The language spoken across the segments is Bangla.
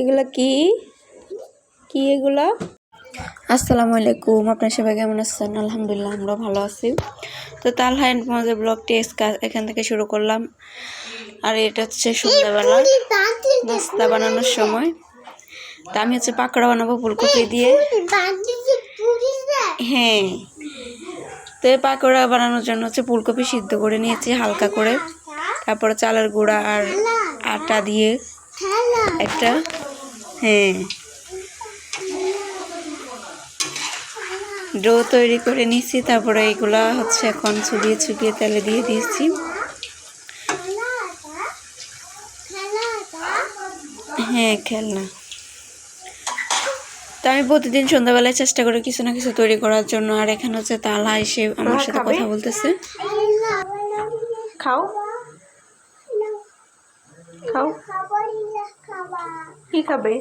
এগুলা কি? কি এগুলা? আসসালামু আলাইকুম, আপনার সবাই কেমন আছেন? আলহামদুলিল্লাহ, আমরা ভালো আছি। তো তাল হ্যান্ড মজা ব্লগটি এখান থেকে শুরু করলাম। আর এটা হচ্ছে সন্ধ্যাবেলা, নাস্তা বানানোর সময়। তা আমি হচ্ছে পাকোড়া বানাবো ফুলকপি দিয়ে। হ্যাঁ। তো এই পাকোড়া বানানোর জন্য হচ্ছে ফুলকপি সিদ্ধ করে নিয়েছি হালকা করে। তারপরে চালের গুঁড়া আর আটা দিয়ে একটা হ্যাঁ। ডো তৈরি করে নিয়েছি তারপরে এগুলা হচ্ছে এখন ছুবিয়ে ছুবিয়ে তেলে দিয়ে দিয়েছি। হ্যাঁ খেলনা। তো আমি প্রতিদিন সন্ধ্যাবেলায় চেষ্টা করি কিছু না কিছু তৈরি করার জন্য আর এখানে হচ্ছে তালা এসে আমার সাথে কথা বলতেছে। খাও। খাও। কি খাবে?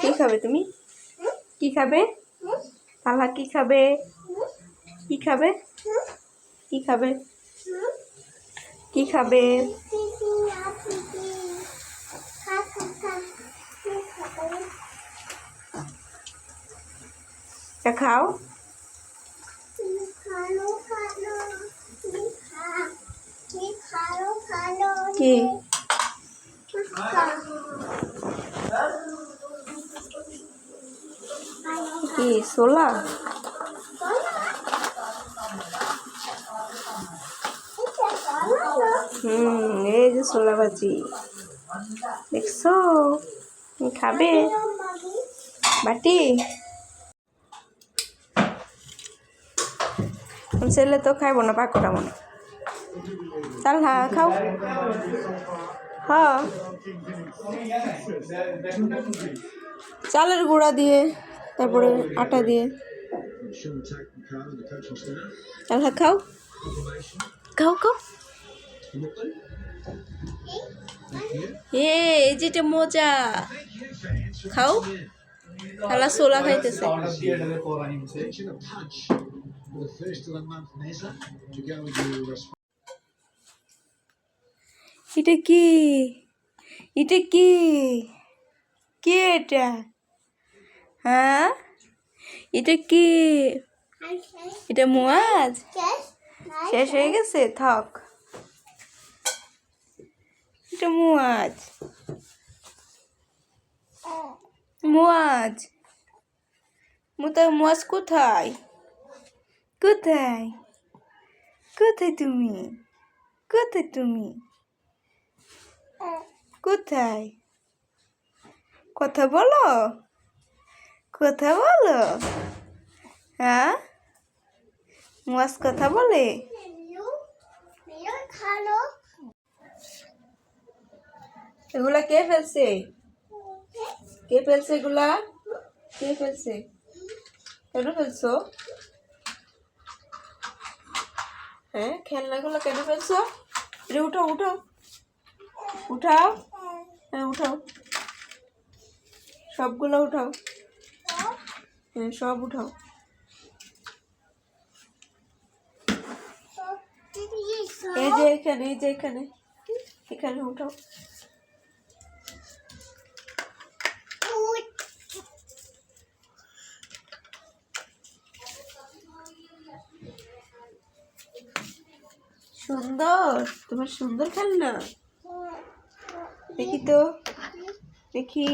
কি খাবে? তুমি? কি খাবে? তালা কি খাবে? কি খাবে? কি খাবে? কি খাবে? তা খাও। কি? কি সোলা হুম, এই যে সোলা ভাজি। দেখছ? খাবে? বাটি? ছেলে তো খাইব না পাকোড়া মনে তাহলে খাও। হ্যাঁ। চালের গুঁড়া দিয়ে, তারপরে আটা দিয়ে। তাহলে খাও। খাও খাও। এ, এই যেটা মজা। খাও। তাহলে সোলা খাইতেছে। এটা কি? এটা কি? কে এটা? হ্যাঁ? এটা কি? এটা মুয়াজ? শেষ হয়ে গেছে? থাক। এটা মুয়াজ। মুয়াজ। মুতা মুয়াজ কোথায়? কোথায়? কোথায় তুমি? কোথায় তুমি? কোথায়? কথা বলো। কথা বলো। হ্যাঁ? মুয়াজ কথা বলে? এগুলা কে ফেলছে? কে ফেলছে এগুলা? কে ফেলছে? কেন ফেলছো? হ্যাঁ খেলনাগুলো কেন ফেলছো? এটা উঠো উঠাও উঠাও। হ্যাঁ উঠাও। সবগুলো উঠাও। হ্যাঁ সব উঠাও। এই যে এখানে, এই যে এখানে। এখানে উঠাও। সুন্দর, তোমার সুন্দর খেলনা? দেখি তো দেখি।